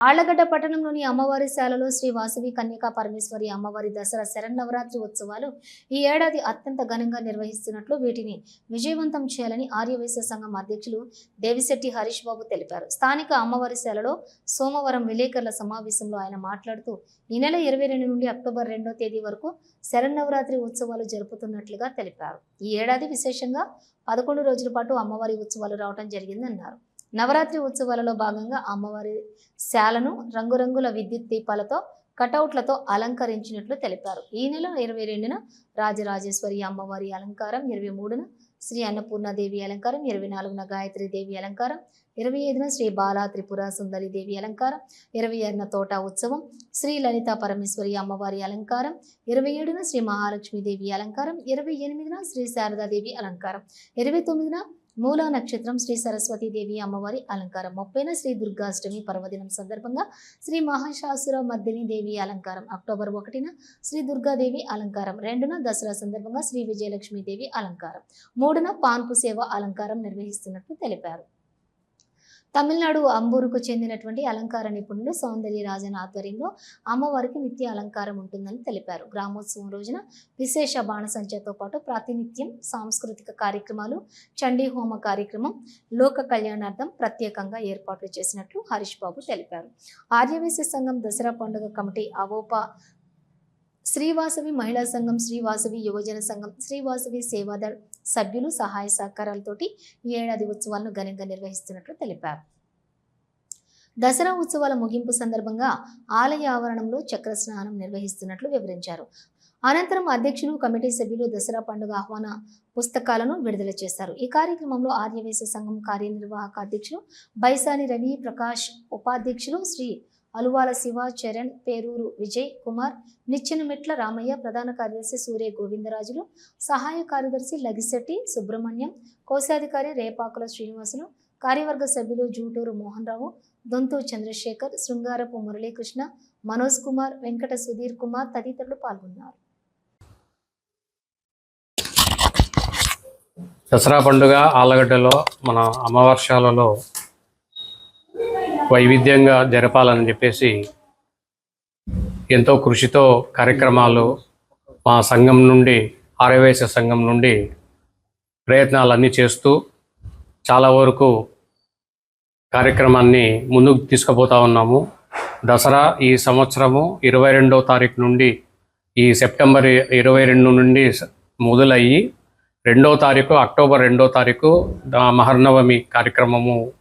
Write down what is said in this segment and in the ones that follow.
ఆళ్ళగడ్డ పట్టణంలోని అమ్మవారి శాలలో శ్రీ వాసవి కన్యకా పరమేశ్వరి అమ్మవారి దసరా శరన్నవరాత్రి ఉత్సవాలు ఈ ఏడాది అత్యంత ఘనంగా నిర్వహిస్తున్నట్లు వీటిని విజయవంతం చేయాలని ఆర్యవైశ్య సంఘం అధ్యక్షులు దేవిశెట్టి హరీష్ బాబు తెలిపారు. స్థానిక అమ్మవారి శాలలో సోమవారం విలేకరుల సమావేశంలో ఆయన మాట్లాడుతూ ఈ నెల ఇరవై రెండు నుండి అక్టోబర్ రెండో తేదీ వరకు శరన్నవరాత్రి ఉత్సవాలు జరుపుతున్నట్లుగా తెలిపారు. ఈ ఏడాది విశేషంగా పదకొండు రోజుల పాటు అమ్మవారి ఉత్సవాలు రావడం జరిగిందన్నారు. నవరాత్రి ఉత్సవాలలో భాగంగా అమ్మవారి శాలను రంగురంగుల విద్యుత్ దీపాలతో కటౌట్లతో అలంకరించినట్లు తెలిపారు. ఈ నెల ఇరవై రెండున రాజరాజేశ్వరి అమ్మవారి అలంకారం ఇరవై మూడున శ్రీ అన్నపూర్ణాదేవి అలంకారం ఇరవై నాలుగున గాయత్రి దేవి అలంకారం ఇరవై ఐదున శ్రీ బాలా త్రిపుర సుందరి దేవి అలంకారం ఇరవై ఆరున తోట ఉత్సవం శ్రీ లలిత పరమేశ్వరి అమ్మవారి అలంకారం ఇరవై ఏడున శ్రీ మహాలక్ష్మీదేవి అలంకారం ఇరవై ఎనిమిదిన శ్రీ శారదాదేవి అలంకారం ఇరవై తొమ్మిదిన మూలా నక్షత్రం శ్రీ సరస్వతి దేవి అమ్మవారి అలంకారం. ముప్పైన శ్రీ దుర్గాష్టమి పర్వదినం సందర్భంగా శ్రీ మహాశాసుర మర్దిని దేవి అలంకారం. అక్టోబర్ ఒకటిన శ్రీ దుర్గాదేవి అలంకారం. రెండున దసరా సందర్భంగా శ్రీ విజయలక్ష్మి దేవి అలంకారం. మూడున పాన్పు సేవ అలంకారం నిర్వహిస్తున్నట్లు తెలిపారు. తమిళనాడు అంబూరుకు చెందినటువంటి అలంకార నిపుణులు సౌందర్య రాజన్ ఆధ్వర్యంలో అమ్మవారికి నిత్య అలంకారం ఉంటుందని తెలిపారు. గ్రామోత్సవం రోజున విశేష బాణసంచతో పాటు ప్రాతినిధ్యం సాంస్కృతిక కార్యక్రమాలు చండీ హోమ కార్యక్రమం లోక కళ్యాణార్థం ప్రత్యేకంగా ఏర్పాట్లు చేసినట్లు హరీష్ బాబు తెలిపారు. ఆర్యవేశ సంఘం దసరా పండుగ కమిటీ అవోపా శ్రీవాసవి మహిళా సంఘం శ్రీవాసవి యువజన సంఘం శ్రీవాసవి సేవాదళ్ సభ్యులు సహాయ సహకారాలతోటి ఈ ఏడాది ఉత్సవాలను ఘనంగా నిర్వహిస్తున్నట్లు తెలిపారు. దసరా ఉత్సవాల ముగింపు సందర్భంగా ఆలయ ఆవరణంలో చక్ర స్నానం నిర్వహిస్తున్నట్లు వివరించారు. అనంతరం అధ్యక్షులు కమిటీ సభ్యులు దసరా పండుగ ఆహ్వాన పుస్తకాలను విడుదల చేశారు. ఈ కార్యక్రమంలో ఆర్యవేశ సంఘం కార్యనిర్వాహక అధ్యక్షులు బైసాని రవి ప్రకాష్ ఉపాధ్యక్షులు శ్రీ అలువాల శివ చరణ్ పేరూరు విజయ్ కుమార్ నిచ్చెనమెట్ల రామయ్య ప్రధాన కార్యదర్శి సూర్య గోవిందరాజులు సహాయ కార్యదర్శి లగిశెట్టి సుబ్రహ్మణ్యం కోశాధికారి రేపాకుల శ్రీనివాసులు కార్యవర్గ సభ్యులు జూటూరు మోహన్ రావు దొంతు చంద్రశేఖర్ శృంగారపు మురళీకృష్ణ మనోజ్ కుమార్ వెంకట సుధీర్ కుమార్ తదితరులు పాల్గొన్నారు. దసరా పండుగ ఆలగడ్డలో మన అమ్మవర్షాలలో వైవిధ్యంగా జరపాలని చెప్పేసి ఎంతో కృషితో కార్యక్రమాలు మా సంఘం నుండి ఆరవేశ సంఘం నుండి ప్రయత్నాలన్నీ చేస్తూ చాలా వరకు కార్యక్రమాన్ని ముందుకు తీసుకుపోతా ఉన్నాము. దసరా ఈ సంవత్సరము ఇరవై రెండో తారీఖు నుండి ఈ సెప్టెంబర్ ఇరవై రెండు నుండి మొదలయ్యి రెండో తారీఖు అక్టోబర్ రెండో తారీఖు మహర్నవమి కార్యక్రమము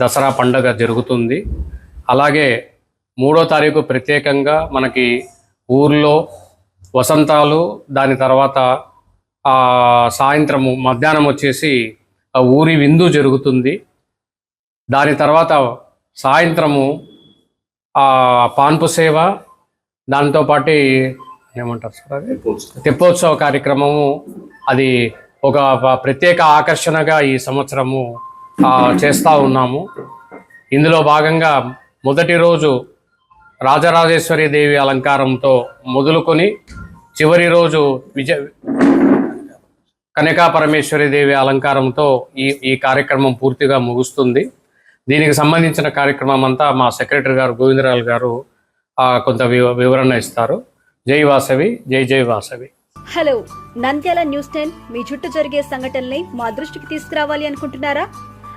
దసరా పండగ జరుగుతుంది. అలాగే మూడో తారీఖు ప్రత్యేకంగా మనకి ఊర్లో వసంతాలు దాని తర్వాత సాయంత్రము మధ్యాహ్నం వచ్చేసి ఊరి విందు జరుగుతుంది. దాని తర్వాత సాయంత్రము పాన్పు సేవ దాంతో పాటు ఏమంటారు సార్ అది? తెప్పోత్సవ కార్యక్రమము. అది ఒక ప్రత్యేక ఆకర్షణగా ఈ సంవత్సరము చేస్తూ ఉన్నాము. ఇందులో భాగంగా మొదటి రోజు రాజరాజేశ్వరి దేవి అలంకారంతో మొదలుకొని చివరి రోజు విజయ కనకా పరమేశ్వరి దేవి అలంకారంతో ఈ ఈ కార్యక్రమం పూర్తిగా ముగుస్తుంది. దీనికి సంబంధించిన కార్యక్రమం అంతా మా సెక్రటరీ గారు గోవిందరాజు గారు కొంత వివ- వివరణ ఇస్తారు. జై వాసవి జై జై Vasavi. Hello Nandyal news ten మీ చుట్టూ జరిగే సంఘటనల్ని మా దృష్టికి తీసుకురావాలి అనుకుంటున్నారా?